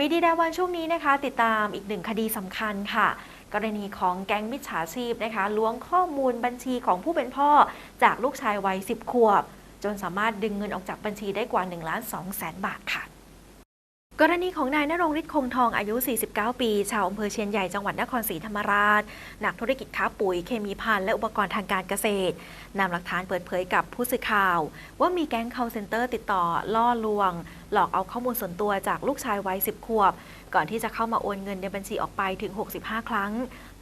มีดีดาวันช่วงนี้นะคะ ติดตามอีกหนึ่งคดีสำคัญค่ะ กรณีของแก๊งมิจฉาชีพนะคะล้วงข้อมูลบัญชีของผู้เป็นพ่อ จากลูกชายวัย 10 ขวบ จนสามารถดึงเงินออกจากบัญชีได้กว่า1ล้าน2แสนบาทค่ะ กรณีของนายนรงฤทธิ์คงทองอายุ 49 ปี ชาวอำเภอเชียนใหญ่จังหวัดนครศรีธรรมราช นักธุรกิจค้าปุ๋ยเคมีภัณฑ์และอุปกรณ์ทางการเกษตรนำหลักฐานเปิดเผยกับผู้สื่อข่าว ว่ามีแก๊ง call center ติดต่อ ล่อลวง หลอกเอาข้อมูลส่วนตัวจากลูกชายวัย 10 ขวบ ก่อนที่จะเข้ามาโอนเงินในบัญชีออกไปถึง 65 ครั้ง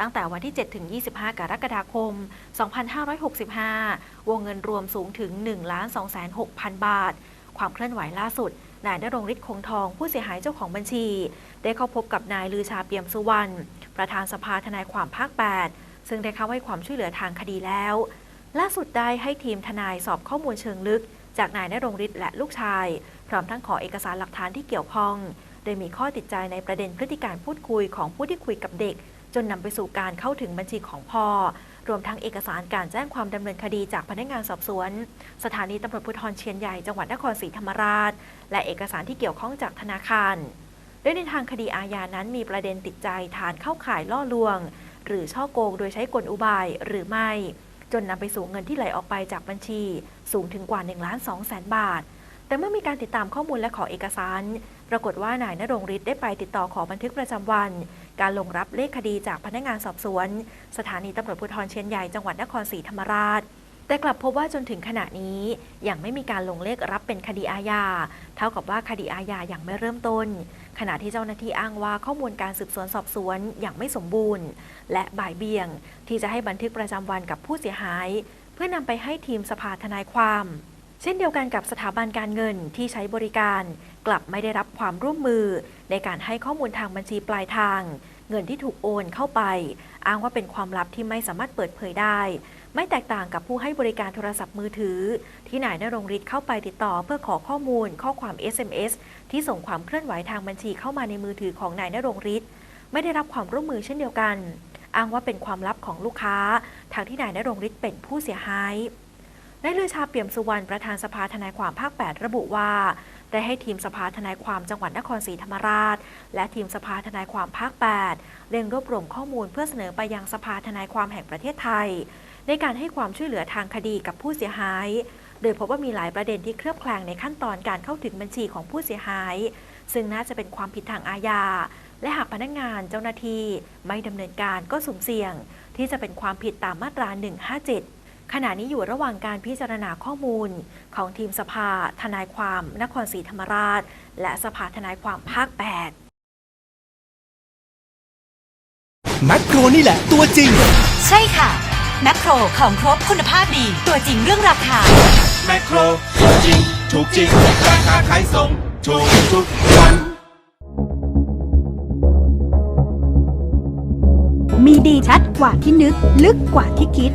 ตั้งแต่วันที่ 7 ถึง 25 กรกฎาคม 2565 วงเงินรวมสูงถึง 1 2 6 0 0 0 บาท ความเคลื่อนไหวล่าสุด นายนรงฤทธิ์คงทองผู้เสียหายเจ้าของบัญชี ได้เข้าพบกับนายลือชาเปี่ยมสุวรรณประธานสภาทนายความภาค 8 ซึ่งได้เข้าให้ความช่วยเหลือทางคดีแล้ว ล่าสุดได้ให้ทีมทนายสอบข้อมูลเชิงลึก จากนายนรงฤทธิ์และลูกชาย พร้อมทั้งขอเอกสารหลักฐานที่เกี่ยวข้อง โดยมีข้อติดใจในประเด็นพฤติการพูดคุยของผู้ที่คุยกับเด็ก จนนำไปสู่การเข้าถึงบัญชีของพ่อ รวมทั้งเอกสารการแจ้งความดำเนินคดีจากพนักงานสอบสวน สถานีตำรวจภูธรเชียนใหญ่จังหวัดนครศรีธรรมราช และเอกสารที่เกี่ยวข้องจากธนาคารโดยในทางคดีอาญานั้นมีประเด็นติดใจฐานเข้าข่ายล่อลวง หรือช่อโกงโดยใช้กลอุบายหรือไม่ จนนำไปสู่เงินที่ไหลออกไปจากบัญชี สูงถึงกว่า1ล้าน2แสนบาท แต่เมื่อมีการติดตามข้อมูลและขอเอกสาร ปรากฏว่านายนรงฤทธิ์ได้ไปติดต่อขอบันทึกประจำวัน การลงรับเลขคดีจากพนักงานสอบสวน สถานีตำรวจภูธรเชียนใหญ่จังหวัดนครศรีธรรมราช แต่กลับพบว่าจนถึงขณะนี้ยังไม่มีการลงเลขรับเป็นคดีอาญา เท่ากับว่าคดีอาญายังไม่เริ่มต้น ขณะที่เจ้าหน้าที่อ้างว่าข้อมูลการสืบสวนสอบสวนอย่างไม่สมบูรณ์ และบ่ายเบี่ยง ที่จะให้บันทึกประจำวันกับผู้เสียหาย เพื่อนำไปให้ทีมสภาทนายความ เช่นเดียวกันกับสถาบันการเงินที่ใช้บริการ กลับไม่ได้รับความร่วมมือ ในการให้ข้อมูลทางบัญชีปลายทาง เงินที่ถูกโอนเข้าไป อ้างว่าเป็นความลับที่ไม่สามารถเปิดเผยได้ ไม่แตกต่างกับผู้ให้บริการโทรศัพท์มือถือ ที่นายนรงฤทธิ์เข้าไปติดต่อเพื่อขอข้อมูล ข้อความ SMS ที่ส่งความเคลื่อนไหวทางบัญชีเข้ามาในมือถือของนายนรงฤทธิ์ไม่ได้รับความร่วมมือเช่นเดียวกัน อ้างว่าเป็นความลับของลูกค้าทางที่นายนรงฤทธิ์เป็นผู้เสียหาย นายเลือชาเปี่ยมสุวรรณประธานสภาทนายความภาค 8 ระบุว่า ได้ให้ทีมสภาทนายความจังหวัดนครศรีธรรมราช และทีมสภาทนายความภาค 8 เร่งรวบรวมข้อมูลเพื่อเสนอไปยังสภาทนายความแห่งประเทศไทย ในการให้ความช่วยเหลือทางคดีกับผู้เสียหาย โดยพบว่ามีหลายประเด็นที่เคลือบแคลงในขั้นตอนการเข้าถึงบัญชีของผู้เสียหาย ซึ่งน่าจะเป็นความผิดทางอาญาและหากพนักงานเจ้าหน้าที่ไม่ดำเนินการก็สุ่มเสี่ยง ที่จะเป็นความผิดตามมาตรา 157 ขณะนี้อยู่ระหว่างการพิจารณาข้อมูล ของทีมสภา ทนายความ นครศรีธรรมราช และสภาทนายความภาค 8 แมคโครนี่แหละตัวจริง ใช่ค่ะ แมคโครของครบคุณภาพดี ตัวจริงเรื่องราคา แมคโครจริง ถูกจริง ราคาขายส่ง ถูกทุกวัน มีดีชัดกว่าที่นึก ลึกกว่าที่คิด